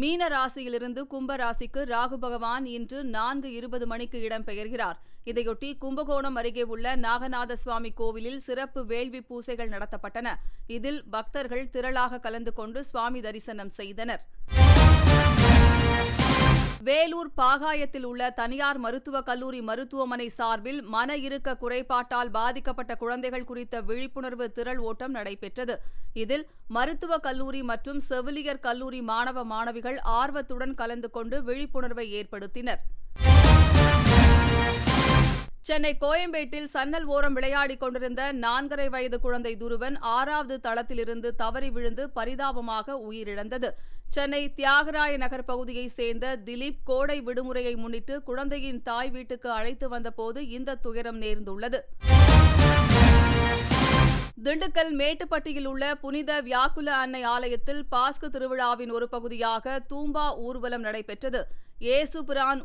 மீன ராசியிலிருந்து கும்ப ராசிக்கு ராகு பகவான் இன்று நான்கு இருபது மணிக்கு இடம்பெயர்கிறார். இதையொட்டி கும்பகோணம் அருகே உள்ள நாகநாத சுவாமி கோவிலில் சிறப்பு வேள்வி பூசைகள் நடத்தப்பட்டன. இதில் பக்தர்கள் திரளாக கலந்து கொண்டு சுவாமி தரிசனம் செய்தனர். வேலூர் பாகாயத்தில் உள்ள தனியார் மருத்துவக் கல்லூரி மருத்துவமனை சார்பில் மன இறுக்க குறைபாட்டால் பாதிக்கப்பட்ட குழந்தைகள் குறித்த விழிப்புணர்வு திரள் ஓட்டம் நடைபெற்றது. இதில் மருத்துவக் கல்லூரி மற்றும் செவிலியர் கல்லூரி மாணவ மாணவிகள் ஆர்வத்துடன் கலந்து கொண்டு விழிப்புணர்வை ஏற்படுத்தினர். சென்னை கோயம்பேட்டில் சன்னல் ஓரம் விளையாடிக் கொண்டிருந்த நான்கரை வயது குழந்தை துருவன் ஆறாவது தளத்திலிருந்து தவறி விழுந்து பரிதாபமாக உயிரிழந்தது. சென்னை தியாகராய நகர் பகுதியைச் சேர்ந்த திலீப் கோடை விடுமுறையை முன்னிட்டு குழந்தையின் தாய் வீட்டுக்கு அழைத்து வந்தபோது இந்த துயரம் நேர்ந்துள்ளது. திண்டுக்கல் மேட்டுப்பட்டியில் உள்ள புனித வியாக்குல அன்னை ஆலயத்தில் பாஸ்கு திருவிழாவின் ஒரு பகுதியாக தூம்பா ஊர்வலம் நடைபெற்றது. இயேசு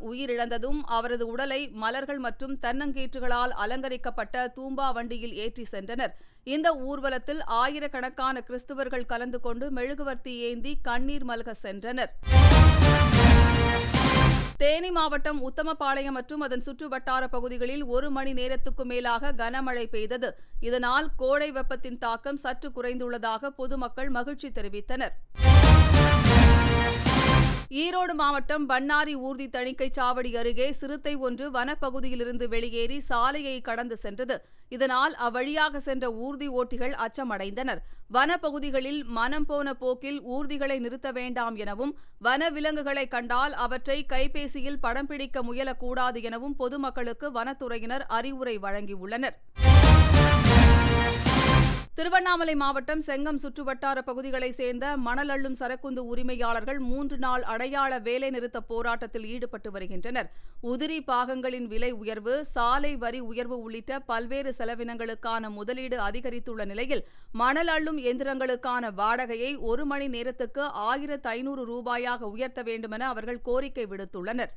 உயிரிழந்ததும் அவரது உடலை மலர்கள் மற்றும் தன்னங்கீற்றுகளால் அலங்கரிக்கப்பட்ட தூம்பா வண்டியில் ஏற்றி சென்றனர். இந்த ஊர்வலத்தில் ஆயிரக்கணக்கான கிறிஸ்துவர்கள் கலந்து கொண்டு மெழுகுவர்த்தி ஏந்தி கண்ணீர் மல்க சென்றனர். தேனி மாவட்டம் உத்தமபாளையம் மற்றும் அதன் சுற்று வட்டார பகுதிகளில் ஒரு மணி நேரத்துக்கு மேலாக கனமழை பெய்தது. இதனால் கோடை வெப்பத்தின் தாக்கம் சற்று குறைந்துள்ளதாக பொதுமக்கள் மகிழ்ச்சி தெரிவித்தனர். ஈரோடு மாவட்டம் பண்ணாரி ஊர்தி தணிக்கை சாவடி அருகே சிறுத்தை ஒன்று வனப்பகுதியிலிருந்து வெளியேறி சாலையை கடந்து சென்றது. இதனால் அவ்வழியாக சென்ற ஊர்தி ஓட்டிகள் அச்சமடைந்தனர். வனப்பகுதிகளில் மனம் போன போக்கில் ஊர்திகளை நிறுத்த வேண்டாம் எனவும் வன விலங்குகளை கண்டால் அவற்றை கைபேசியில் படம் பிடிக்க முயலக்கூடாது எனவும் பொதுமக்களுக்கு வனத்துறையினர் அறிவுரை வழங்கியுள்ளனர். திருவண்ணாமலை மாவட்டம் செங்கம் சுற்றுவட்டார பகுதிகளைச் சேர்ந்த மணல் அள்ளும் சரக்குந்து உரிமையாளர்கள் மூன்று நாள் அடையாள வேலைநிறுத்த போராட்டத்தில் ஈடுபட்டு வருகின்றனர். உதிரி பாகங்களின் விலை உயர்வு சாலை வரி உயர்வு உள்ளிட்ட பல்வேறு செலவினங்களுக்கான முதலீடு அதிகரித்துள்ள நிலையில் மணல் அள்ளும் எந்திரங்களுக்கான வாடகையை ஒரு மணி நேரத்துக்கு ஆயிரத்து ஐநூறு ரூபாயாக உயர்த்த வேண்டுமென அவர்கள் கோரிக்கை விடுத்துள்ளனர்.